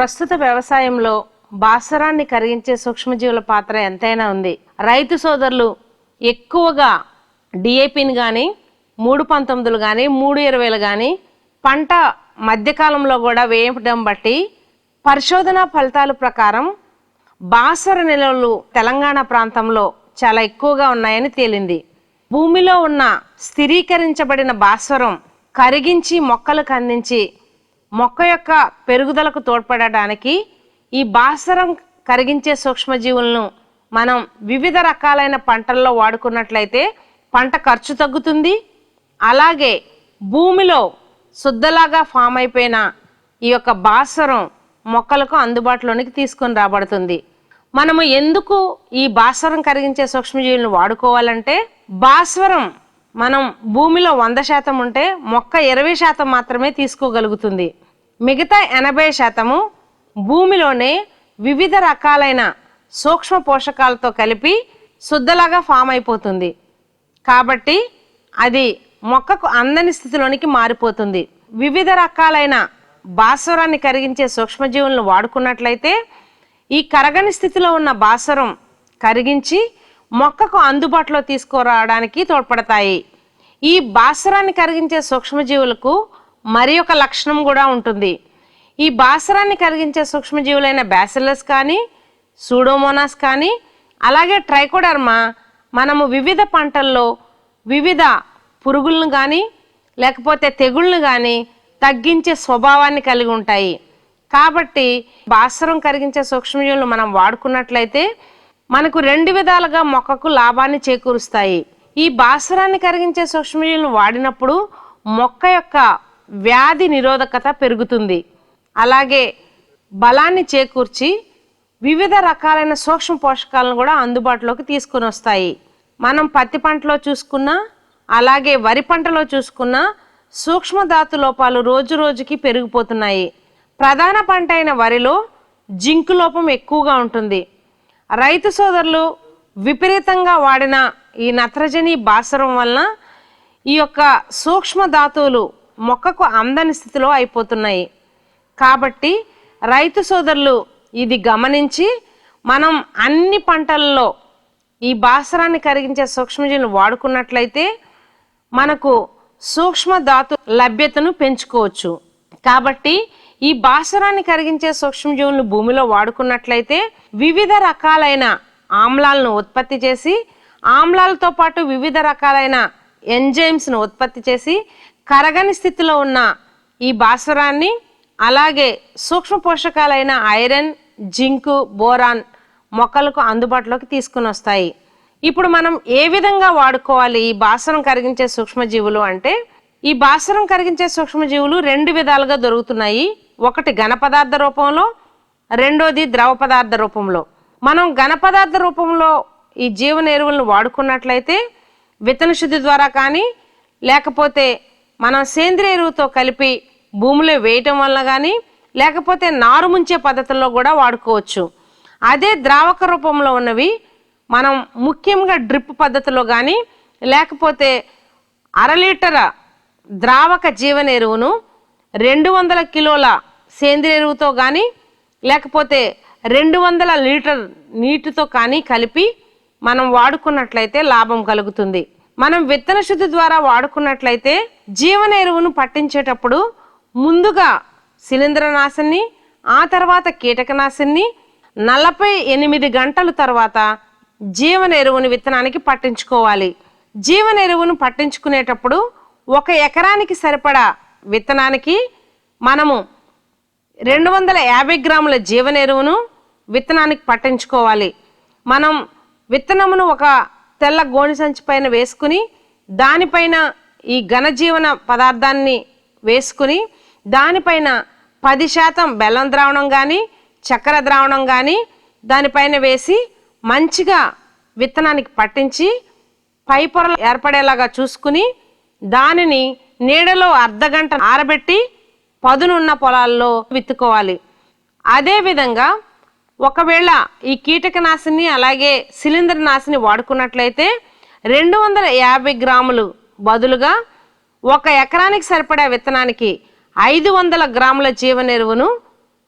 ప్రస్తుత వ్యవసాయంలో బాసరాన్ని కరిగించే సూక్ష్మజీవుల పాత్ర ఎంతైనా ఉంది. రైతు సోదరులు ఎక్కువగా డిఏపిని కానీ మూడు పంతొమ్మిదిలు కానీ మూడు ఇరవైలు కానీ పంట మధ్యకాలంలో కూడా వేయడం బట్టి పరిశోధన ఫలితాల ప్రకారం బాసర నిల్వలు తెలంగాణ ప్రాంతంలో చాలా ఎక్కువగా ఉన్నాయని తేలింది. భూమిలో ఉన్న స్థిరీకరించబడిన భాస్వరం కరిగించి మొక్కలకు అందించి మొక్క యొక్క పెరుగుదలకు తోడ్పడడానికి ఈ బాసరం కరిగించే సూక్ష్మజీవులను మనం వివిధ రకాలైన పంటల్లో వాడుకున్నట్లయితే పంట ఖర్చు తగ్గుతుంది. అలాగే భూమిలో శుద్ధలాగా ఫామ్ అయిపోయిన ఈ యొక్క భాస్వరం మొక్కలకు అందుబాటులోనికి తీసుకొని రాబడుతుంది. మనము ఎందుకు ఈ భాస్వరం కరిగించే సూక్ష్మజీవులను వాడుకోవాలంటే భాస్వరం మనం భూమిలో వంద శాతం ఉంటే మొక్క ఇరవై శాతం మాత్రమే తీసుకోగలుగుతుంది. మిగతా ఎనభై శాతము భూమిలోనే వివిధ రకాలైన సూక్ష్మ పోషకాలతో కలిపి శుద్ధలాగా ఫామ్ అయిపోతుంది. కాబట్టి అది మొక్కకు అందని స్థితిలోనికి మారిపోతుంది. వివిధ రకాలైన భాస్వరాన్ని కరిగించే సూక్ష్మజీవులను వాడుకున్నట్లయితే ఈ కరగని స్థితిలో ఉన్న భాస్వరం కరిగించి మొక్కకు అందుబాటులో తీసుకురావడానికి తోడ్పడతాయి. ఈ భాస్వరాన్ని కరిగించే సూక్ష్మజీవులకు మరి ఒక లక్షణం కూడా ఉంటుంది. ఈ బాసరాన్ని కరిగించే సూక్ష్మజీవులైన బ్యాసిలస్ కానీ సూడోమోనాస్ కానీ అలాగే ట్రైకోడర్మా మనము వివిధ పంటల్లో వివిధ పురుగులను కానీ లేకపోతే తెగుళ్ళను కానీ తగ్గించే స్వభావాన్ని కలిగి ఉంటాయి. కాబట్టి బాసరం కరిగించే సూక్ష్మజీవులను మనం వాడుకున్నట్లయితే మనకు రెండు విధాలుగా మొక్కకు లాభాన్ని చేకూరుస్తాయి. ఈ బాసరాన్ని కరిగించే సూక్ష్మజీవులను వాడినప్పుడు మొక్క యొక్క వ్యాధి నిరోధకత పెరుగుతుంది. అలాగే బలాన్ని చేకూర్చి వివిధ రకాలైన సూక్ష్మ పోషకాలను కూడా అందుబాటులోకి తీసుకొని వస్తాయి. మనం పత్తి పంటలో చూసుకున్నా అలాగే వరి పంటలో చూసుకున్నా సూక్ష్మధాతు లోపాలు రోజు రోజుకి పెరిగిపోతున్నాయి. ప్రధాన పంట అయిన వరిలో జింకు లోపం ఎక్కువగా ఉంటుంది. రైతు సోదరులు విపరీతంగా వాడిన ఈ నత్రజని బాసరం వలన ఈ యొక్క సూక్ష్మ ధాతువులు మొక్కకు అందని స్థితిలో అయిపోతున్నాయి. కాబట్టి రైతు సోదరులు ఇది గమనించి మనం అన్ని పంటల్లో ఈ బాసరాన్ని కరిగించే సూక్ష్మజీవులు వాడుకున్నట్లయితే మనకు సూక్ష్మ ధాతు లభ్యతను పెంచుకోవచ్చు. కాబట్టి ఈ బాసరాన్ని కరిగించే సూక్ష్మజీవులను భూమిలో వాడుకున్నట్లయితే వివిధ రకాలైన ఆమ్లాలను ఉత్పత్తి చేసి ఆమ్లాలతో పాటు వివిధ రకాలైన ఎంజైమ్స్ను ఉత్పత్తి చేసి కరగని స్థితిలో ఉన్న ఈ భాస్వరాన్ని అలాగే సూక్ష్మ పోషకాలైన ఐరన్ జింకు బోరాన్ మొక్కలకు అందుబాటులోకి తీసుకుని వస్తాయి. ఇప్పుడు మనం ఏ విధంగా వాడుకోవాలి ఈ భాస్వరం కరిగించే సూక్ష్మజీవులు అంటే ఈ భాస్వరం కరిగించే సూక్ష్మజీవులు రెండు విధాలుగా దొరుకుతున్నాయి. ఒకటి ఘన పదార్థ రూపంలో రెండోది ద్రవ పదార్థ రూపంలో. మనం ఘన పదార్థ రూపంలో ఈ జీవన ఎరువులను వాడుకున్నట్లయితే విత్తన శుద్ధి ద్వారా కానీ లేకపోతే మనం సేంద్రియ ఎరువుతో కలిపి భూమిలో వేయటం వల్ల కానీ లేకపోతే నారు ముంచే పద్ధతుల్లో కూడా వాడుకోవచ్చు. అదే ద్రావక రూపంలో ఉన్నవి మనం ముఖ్యంగా డ్రిప్ పద్ధతిలో కానీ లేకపోతే అర లీటర్ ద్రావక జీవన ఎరువును రెండు వందల కిలోల సేంద్రియ ఎరువుతో కానీ లేకపోతే రెండు వందల లీటర్ నీటితో కానీ కలిపి మనం వాడుకున్నట్లయితే లాభం కలుగుతుంది. మనం విత్తన శుద్ధి ద్వారా వాడుకున్నట్లయితే జీవన ఎరువును పట్టించేటప్పుడు ముందుగా శిలీంద్రనాశిని ఆ తర్వాత కీటకనాశిని నలభై ఎనిమిది గంటల తర్వాత జీవన ఎరువును విత్తనానికి పట్టించుకోవాలి. జీవన ఎరువును పట్టించుకునేటప్పుడు ఒక ఎకరానికి సరిపడా విత్తనానికి మనము రెండు వందల యాభై గ్రాముల జీవన ఎరువును విత్తనానికి పట్టించుకోవాలి. మనం విత్తనమును ఒక తెల్ల గోని సంచి పైన వేసుకుని దానిపైన ఈ ఘనజీవన పదార్థాన్ని వేసుకుని దానిపైన పది శాతం బెల్లం ద్రావణం కానీ చక్కెర ద్రావణం కానీ దానిపైన వేసి మంచిగా విత్తనానికి పట్టించి పై పొరలు ఏర్పడేలాగా చూసుకుని దానిని నీడలో అర్ధగంట ఆరబెట్టి పదునున్న పొలాల్లో విత్తుకోవాలి. అదేవిధంగా ఒకవేళ ఈ కీటకనాశిని అలాగే శిలీంద్ర నాశిని వాడుకున్నట్లయితే రెండు వందల యాభై గ్రాములు బదులుగా ఒక ఎకరానికి సరిపడే విత్తనానికి ఐదు వందల గ్రాముల జీవన ఎరువును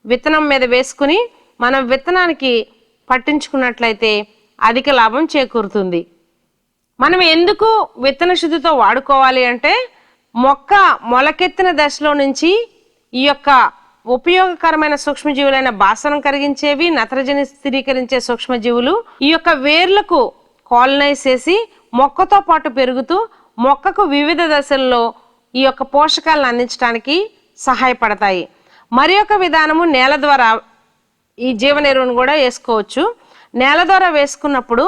విత్తనం మీద వేసుకుని మనం విత్తనానికి పట్టించుకున్నట్లయితే అధిక లాభం చేకూరుతుంది. మనం ఎందుకు విత్తన శుద్ధితో వాడుకోవాలి అంటే మొక్క మొలకెత్తిన దశలో నుంచి ఈ యొక్క ఉపయోగకరమైన సూక్ష్మజీవులైన బాసనం కరిగించేవి నత్రజని స్థిరీకరించే సూక్ష్మజీవులు. ఈ యొక్క వేర్లకు కాలనైజ్ చేసి మొక్కతో పాటు పెరుగుతూ మొక్కకు వివిధ దశల్లో ఈ యొక్క పోషకాలను అందించడానికి సహాయపడతాయి. మరి ఒక విధానము నేల ద్వారా ఈ జీవన ఎరువును కూడా వేసుకోవచ్చు. నేల ద్వారా వేసుకున్నప్పుడు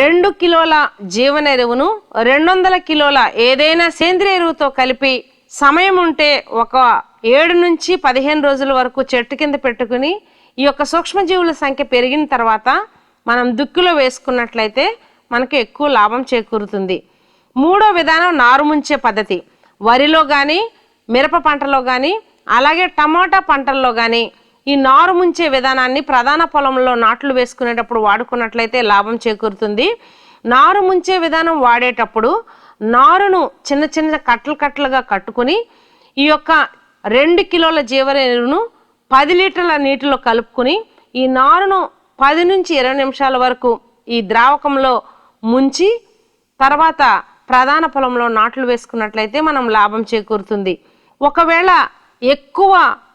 రెండు కిలోల జీవన ఎరువును రెండు వందల కిలోల ఏదైనా సేంద్రియ ఎరువుతో కలిపి సమయం ఉంటే ఒక ఏడు నుంచి పదిహేను రోజుల వరకు చెట్టు కింద పెట్టుకుని ఈ యొక్క సూక్ష్మజీవుల సంఖ్య పెరిగిన తర్వాత మనం దుక్కిలో వేసుకున్నట్లయితే మనకు ఎక్కువ లాభం చేకూరుతుంది. మూడో విధానం నారు ముంచే పద్ధతి. వరిలో కానీ మిరప పంటలో కానీ అలాగే టమాటా పంటల్లో కానీ ఈ నారు ముంచే విధానాన్ని ప్రధాన పొలంలో నాట్లు వేసుకునేటప్పుడు వాడుకున్నట్లయితే లాభం చేకూరుతుంది. నారు ముంచే విధానం వాడేటప్పుడు నారును చిన్న చిన్న కట్టలు కట్టలుగా కట్టుకుని ఈ యొక్క రెండు కిలోల జీవన ఎరువును పది లీటర్ల నీటిలో కలుపుకుని ఈ నారును పది నుంచి ఇరవై నిమిషాల వరకు ఈ ద్రావకంలో ముంచి తర్వాత ప్రధాన పొలంలో నాట్లు వేసుకున్నట్లయితే మనం లాభం చేకూరుతుంది. ఒకవేళ ఎక్కువ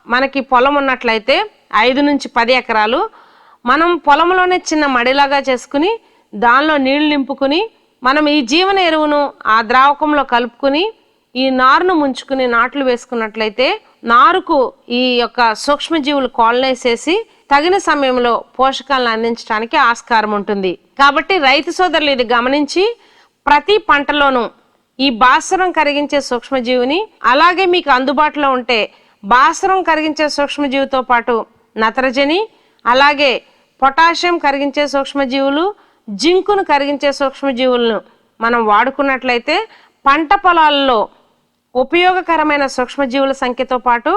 మనకి పొలం ఉన్నట్లయితే ఐదు నుంచి పది ఎకరాలు మనం పొలంలోనే చిన్న మడిలాగా చేసుకుని దానిలో నీళ్ళు నింపుకుని మనం ఈ జీవన ఎరువును ఆ ద్రావకంలో కలుపుకుని ఈ నారును ముంచుకుని నాట్లు వేసుకున్నట్లయితే నారుకు ఈ యొక్క సూక్ష్మజీవులు కాలనైజ్ చేసి తగిన సమయంలో పోషకాలను అందించడానికి ఆస్కారం ఉంటుంది. కాబట్టి రైతు సోదరులు ఇది గమనించి ప్రతి పంటలోనూ ఈ బాసరం కరిగించే సూక్ష్మజీవిని అలాగే మీకు అందుబాటులో ఉంటే బాసరం కరిగించే సూక్ష్మజీవితో పాటు నత్రజని అలాగే పొటాషియం కరిగించే సూక్ష్మజీవులు జింకును కరిగించే సూక్ష్మజీవులను మనం వాడుకున్నట్లయితే పంట పొలాల్లో ఉపయోగకరమైన సూక్ష్మజీవుల సంఖ్యతో పాటు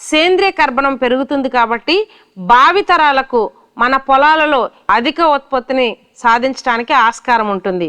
సేంద్రియ కర్బనం పెరుగుతుంది కాబట్టి భావితరాలకు మన పొలాలలో అధిక ఉత్పత్తిని సాధించడానికి ఆస్కారం ఉంటుంది.